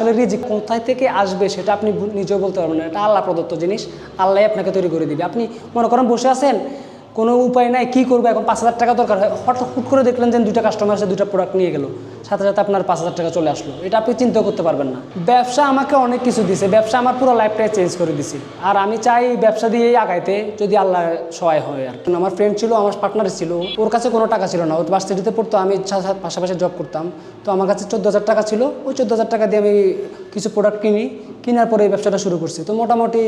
আসলে রিজিক কোথায় থেকে আসবে সেটা আপনি নিজেও বলতে পারবেন না। এটা আল্লাহ প্রদত্ত জিনিস আল্লাহ আপনাকে তৈরি করে দিবে। আপনি মনে করেন বসে আছেন কোনো উপায় নাই, কী করব? এখন পাঁচ হাজার টাকা দরকার হয়। হঠাৎ হুট করে দেখলেন যে দুইটা কাস্টমার এসে দুইটা প্রোডাক্ট নিয়ে গেল। সাথে সাথে আপনার পাঁচ হাজার টাকা চলে আসলো। এটা আপনি চিন্তা করতে পারবেন না। ব্যবসা আমাকে অনেক কিছু দিছে। ব্যবসা আমার পুরো লাইফটাই চেঞ্জ করে দিছে। আর আমি চাই ব্যবসা দিয়েই আগাইতে, যদি আল্লাহ সহায় হয় আর। আমার ফ্রেন্ড ছিল, আমার পার্টনার ছিল। ওর কাছে কোনো টাকা ছিল না। ও ভার্সিটিতে পড়তো, আমি পাশাপাশি জব করতাম। তো আমার কাছে চোদ্দ হাজার টাকা ছিল। ওই চোদ্দ হাজার টাকা দিয়ে আমি কিছু প্রোডাক্ট কিনি, কেনার পরে এই ব্যবসাটা শুরু করছি। তো মোটামুটি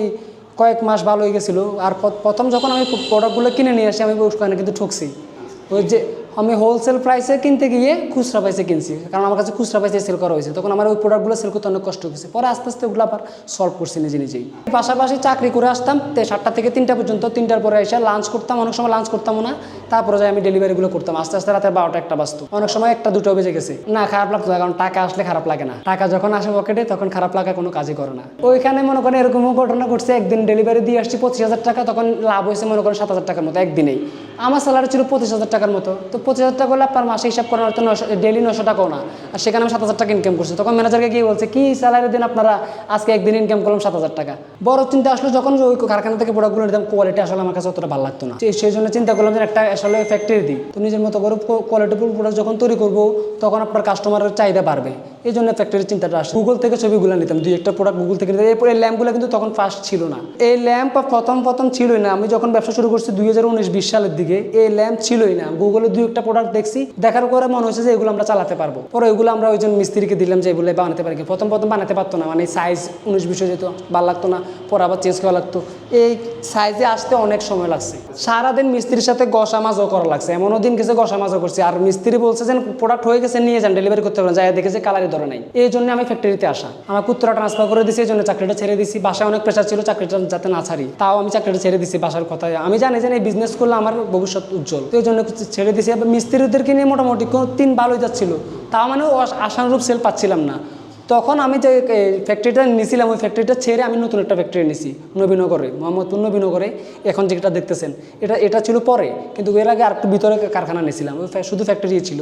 কয়েক মাস ভালো হয়ে গেছিল। আর প্রথম যখন আমি প্রোডাক্টগুলো কিনে নিয়ে আসি, আমি ওখানে কিন্তু ঠকছি। ওই যে আমি হোলসেল প্রাইসে কিনতে গিয়ে খুচরা প্রাইসে কিনছি, কারণ আমার কাছে খুচরা প্রাইসে সেল করা হয়েছে। তখন আমার ওই প্রোডাক্টগুলো সেল করতে অনেক কষ্ট হয়েছে। পরে আস্তে আস্তে ওগুলো আবার সলভ করছি নিজে নিজেই। পাশাপাশি চাকরি করে আসতাম সাতটা থেকে তিনটা পর্যন্ত, তিনটার পরে এসে লাঞ্চ করতাম, অনেক সময় লাঞ্চ করতাম না। তারপরে যাই আমি ডেলিভারিগুলো করতাম। আস্তে আস্তে রাতে বারোটা একটা বাজতো। অনেক সময় একটা, দুটো বেজে গেছে। না, খারাপ লাগতো কারণ টাকা আসলে খারাপ লাগে না। টাকা যখন আসে পকেটে তখন খারাপ লাগা কোনো কাজই করে না। ওইখানে মনে করেন এরকমও ঘটনা ঘটছে, একদিন ডেলিভারি দিয়ে আসছি পঁচিশ হাজার টাকা, তখন লাভ হয়েছে মনে করেন সাত হাজার টাকার মতো, একদিনেই। আমার স্যালারি ছিল পঁচিশ হাজার টাকার মতো। তো পঁচিশ হাজার টাকা হলে আপনার মাসে হিসাব করার হয়তো নশো ডেলি নশো টাকাও না। আর সেখানে আমি সাত হাজার টাকা ইনকাম করছি। তখন ম্যানেজারকে গিয়ে বলছে, কি স্যালারি দিন আপনারা? আজকে একদিন ইনকাম করলাম সাত হাজার টাকা। বড় চিন্তা আসলো যখন ওই কারখানা থেকে প্রোডাক্টগুলো নিতাম কোয়ালিটি আসলে আমার কাছে অতটা ভালো লাগতো না। সেই জন্য চিন্তা করলাম যে একটা আসলে ফ্যাক্টরি দিই। তো নিজের মতো করে কোয়ালিটিফুল প্রোডাক্ট যখন তৈরি করব, তখন আপনার কাস্টমারের চাহিদা বাড়বে। এই জন্য ফ্যাক্টরির চিন্তাটা আসে। গুগল থেকে ছবিগুলো নিতাম, দুই একটা প্রোডাক্ট গুগল থেকে নিতাম। এরপর এই ল্যাম্পগুলো কিন্তু তখন ফার্স্ট ছিল না। এই ল্যাম্প প্রথম প্রথম ছিলই না। আমি যখন ব্যবসা শুরু করছি দুই হাজার উনিশ, বিশ সালের দিকে, এই ল্যাম্প ছিলই না। গুগলে দুই একটা প্রোডাক্ট দেখছি। দেখার পরে মনে হয়েছে যে এগুলো আমরা চালাতে পারব। পরে ওইগুলো আমরা ওই জন্য মিস্ত্রিকে দিলাম যে এগুলো বানাতে পারি প্রথম প্রথম বানাতে পারতো না। মানে সাইজ উনিশ, বিশ যেত, ভালো লাগতো না। পরে আবার চেঞ্জ করা লাগতো। এই সাইজে আসতে অনেক সময় লাগছে। সারাদিন মিস্ত্রির সাথে গসা মাজও করা লাগছে। এমনও দিন গেছে গসা মাজও করছি। আর মিস্ত্রি বলছে যে প্রোডাক্ট হয়ে গেছে, নিয়ে যান ডেলিভারি করতে পারেন। যাই দেখেছে কালারই ধরে নাই। এই জন্য আমি ফ্যাক্টরিতে আসা। আমার কুত্তরা ট্রান্সফার করে দিছি, এই জন্য চাকরিটা ছেড়ে দিছি। বাসায় অনেক প্রেশার ছিল, চাকরিটা যাতে না ছাড়ি। তাও আমি চাকরিটা ছেড়ে দিছি বাসার কথায়। আমি জানি যে এই বিজনেস করলে আমার ভবিষ্যৎ উজ্জ্বল। তো এই জন্য ছেড়ে এবার মিস্ত্রিদেরকে নিয়ে মোটামুটি কোনো তিন ভালোই যাচ্ছিল। তাও মানে আশানুরূপ সেল পাচ্ছিলাম না। তখন আমি যে ফ্যাক্টরিটা নিয়েছিলাম ওই ফ্যাক্টরিটা ছেড়ে আমি নতুন একটা ফ্যাক্টরি নিয়েছি নবীনগরে মোহাম্মদপুর নবীনগরে। এখন যেটা দেখতেছেন, এটা এটা ছিল পরে, কিন্তু এর আগে আরেকটু ভিতরে কারখানা নিয়েছিলাম ওই শুধু ফ্যাক্টরি ছিল।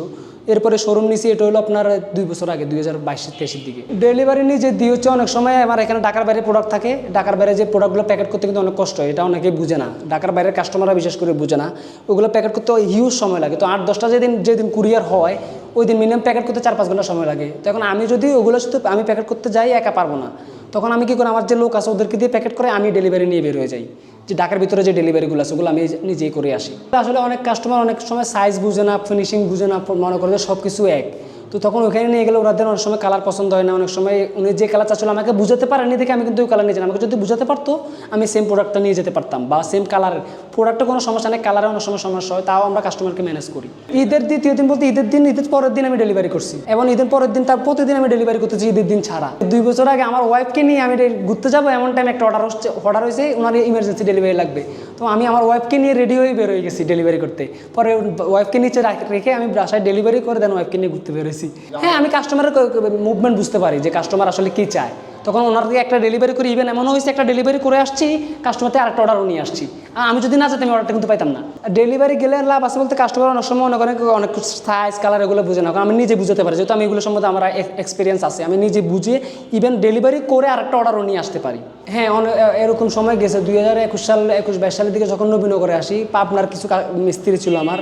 এরপরে শোরুম নিয়েছি এটা হলো আপনার দুই বছর আগে, দুই হাজার বাইশ তেইশের দিকে। ডেলিভারি নিয়ে যে দিয়ে হচ্ছে অনেক সময়, আমার এখানে ঢাকার বাইরে প্রোডাক্ট থাকে, ঢাকার বাইরে যে প্রোডাক্টগুলো প্যাকেট করতে কিন্তু অনেক কষ্ট হয়, এটা অনেকেই বুঝে না। ঢাকার বাইরের কাস্টমাররা বিশেষ করে বুঝে না। ওগুলো প্যাকেট করতে হিউজ সময় লাগে। তো আট, দশটা যেদিন যেদিন কুরিয়ার হয় ওই দিন মিনিমাম প্যাকেট করতে চার পাঁচ ঘণ্টা সময় লাগে। তখন আমি যদি ওগুলো শুধু আমি প্যাকেট করতে যাই, একা পারব না। তখন আমি কী করি, আমার যে লোক আছে ওদেরকে দিয়ে প্যাকেট করে আমি ডেলিভারি নিয়ে বের হয়ে যাই। যে ঢাকার ভিতরে যে ডেলিভারিগুলো আছে, ওগুলো আমি নিজেই করে আসি। আসলে অনেক কাস্টমার অনেক সময় সাইজ বুঝে না ফিনিশিং বুঝে না, মনে করে সব কিছু এক। তো তখন ওখানে নিয়ে গেলে ওদের অনেক সময় কালার পছন্দ হয় না, অনেক সময় উনি যে কালার চাচ্ছিল আমাকে বুঝাতে পারেনি দেখে আমি কিন্তু ওই কালার নিয়ে যাই আমাকে যদি বুঝাতে পারতো, আমি সেম প্রোডাক্টটা নিয়ে যেতে পারতাম বা সেম কালার প্রোডাক্টে কোনো সমস্যা নেই কালারে অনেক সময় সমস্যা হয়, তাও আমরা কাস্টমারকে ম্যানেজ করি। ঈদের দ্বিতীয় দিন বলতে ঈদের দিন, ঈদের পরের দিন আমি ডেলিভারি করছি। এবং ঈদের পরের দিন তার প্রতিদিন আমি ডেলিভারি করতেছি ঈদের দিন ছাড়া। দুই বছর আগে আমার ওয়াইফকে নিয়ে আমি ঘুরতে যাব, এমন টাইম একটা অর্ডার হচ্ছে অর্ডার হয়েছে ওনার ইমার্জেন্সি ডেলিভারি লাগবে। তো আমি আমার ওয়াইফকে নিয়ে রেডি হয়ে বের হয়ে গেছি ডেলিভারি করতে। পরে ওয়াইফকে নিচে রেখে আমি বাসায় ডেলিভারি করে দেন ওয়াইফকে নিয়ে ঘুরতে বেরোয়েছি হ্যাঁ আমি কাস্টমারের মুভমেন্ট বুঝতে পারি যে কাস্টমার আসলে কী চায়। তখন ওনার একটা ডেলিভারি করে ইভেন এমন হয়েছে একটা ডেলিভারি করে আসছি কাস্টমারতে আরেকটা অর্ডারও নিয়ে আসছি। আমি যদি না যেতাম আমি অর্ডারটা কিন্তু পাইতাম না। ডেলিভারি গেলে লাভ আছে বলতে কাস্টমার অনেক সময় অনেক অনেক অনেক সাইজ কালার এগুলো বুঝে না। আমি নিজে বুঝতে পারি, যেহেতু আমি এগুলো সম্বন্ধে আমার এক্সপিরিয়েন্স আছে। আমি নিজে বুঝে ইভেন ডেলিভারি করে আরেকটা অর্ডারও নিয়ে আসতে পারি। হ্যাঁ এরকম সময় গেছে, দুই হাজার একুশ সাল, একুশ বাইশ সালের দিকে যখন নবীনগরে আসি, পাবনার কিছু মিস্ত্রি ছিল আমার।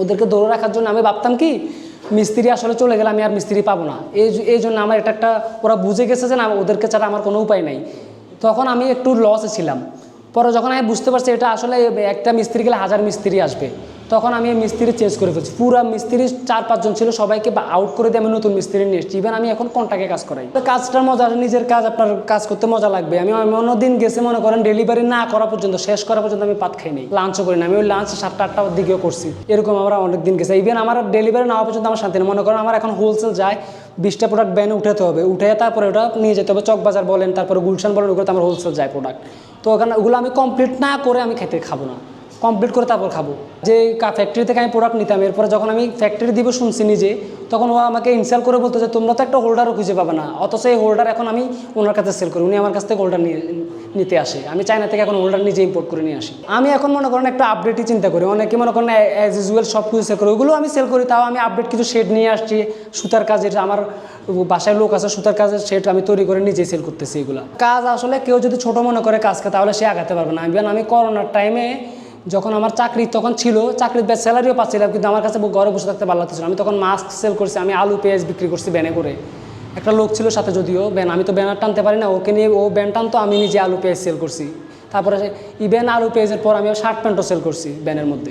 ওদেরকে ধরে রাখার জন্য আমি ভাবতাম কি মিস্ত্রি আসলে চলে গেলে আমি আর মিস্ত্রি পাবো না। এই এই জন্য আমার এটা একটা, ওরা বুঝে গেছে যে না, ওদেরকে ছাড়া আমার কোনো উপায় নাই। তখন আমি একটু লসে ছিলাম। পরে যখন আমি বুঝতে পারছি এটা আসলে একটা মিস্ত্রি গেলে হাজার মিস্ত্রি আসবে। তখন আমি মিস্ত্রি চেঞ্জ করে ফেলছি। পুরো মিস্ত্রি চার পাঁচজন ছিল, সবাইকে আউট করে দিয়ে আমি নতুন মিস্ত্রি নিয়ে এসেছি। ইভেন আমি এখন কন্টাকে কাজ করাই। তো কাজটার মজা, নিজের কাজ, আপনার কাজ করতে মজা লাগবে। আমি অন্য দিন গেছে, মনে করেন ডেলিভারি না করা পর্যন্ত, শেষ করা পর্যন্ত আমি পাত খাই নেই। লাঞ্চও করি না আমি ওই লাঞ্চ সাতটা আটটার দিকেও করছি। এরকম আমরা অনেক দিন গেছে। ইভেন আমার ডেলিভারি নেওয়া পর্যন্ত আমার শান্তি মনে করেন, আমার এখন হোলসেল যায়, বিশটা প্রোডাক্ট ব্যানে উঠাতে হবে। উঠে তারপরে ওটা নিয়ে যেতে হবে। চকবাজার বলেন, তারপরে গুলশান বলেন ওগুলো তো আমার হোলসেল যায় প্রোডাক্ট তো ওখানে ওগুলো আমি কমপ্লিট না করে আমি খেতে খাব না। কমপ্লিট করে তারপর খাব। যে ফ্যাক্টরি থেকে আমি প্রোডাক্ট নিতাম, এরপরে যখন আমি ফ্যাক্টরি দিব শুনছি নিজে, তখন ও আমাকে ইনসাল করে বলতো যে, তোমরা তো একটা হোল্ডারও খুঁজে পাবে না। অথচ এই হোল্ডার এখন আমি ওনার কাছে সেল করি, উনি আমার কাছ থেকে হোল্ডার নিয়ে, নিতে আসে। আমি চায়না থেকে এখন হোল্ডার নিজে ইম্পোর্ট করে নিয়ে আসি। আমি এখন মনে করেন একটা আপডেটই চিন্তা করি। অনেকে মনে করেন অ্যাজ ইউজুয়াল সব কিছু সেল করি। ওগুলো আমি সেল করি, তাও আমি আপডেট কিছু শেড নিয়ে আসছি, সুতার কাজের, আমার বাসায় লোক আছে, সুতার কাজের শেড আমি তৈরি করে নিজেই সেল করতেছি এগুলো। কাজ আসলে কেউ যদি ছোট মনে করে কাজকে তাহলে সে আগাতে পারবে না। ইভেন আমি করোনার টাইমে যখন আমার চাকরি তখন ছিল, চাকরির বেশ স্যালারিও পাচ্ছিলাম, কিন্তু আমার কাছে ঘরে বসে থাকতে ভালো লাগতেছিল আমি তখন মাস্ক সেল করছি, আমি আলু পেঁয়াজ বিক্রি করছি ব্যানে করে। একটা লোক ছিল সাথে যদিও, ব্যান, আমি তো ব্যানার টানতে পারি না, ওকে নিয়ে ও ব্যান টানতো, আমি নিজে আলু পেঁয়াজ সেল করছি। তারপরে ইভেন আলু পেঁয়াজের পর আমি শার্ট প্যান্টও সেল করছি ব্যানের মধ্যে।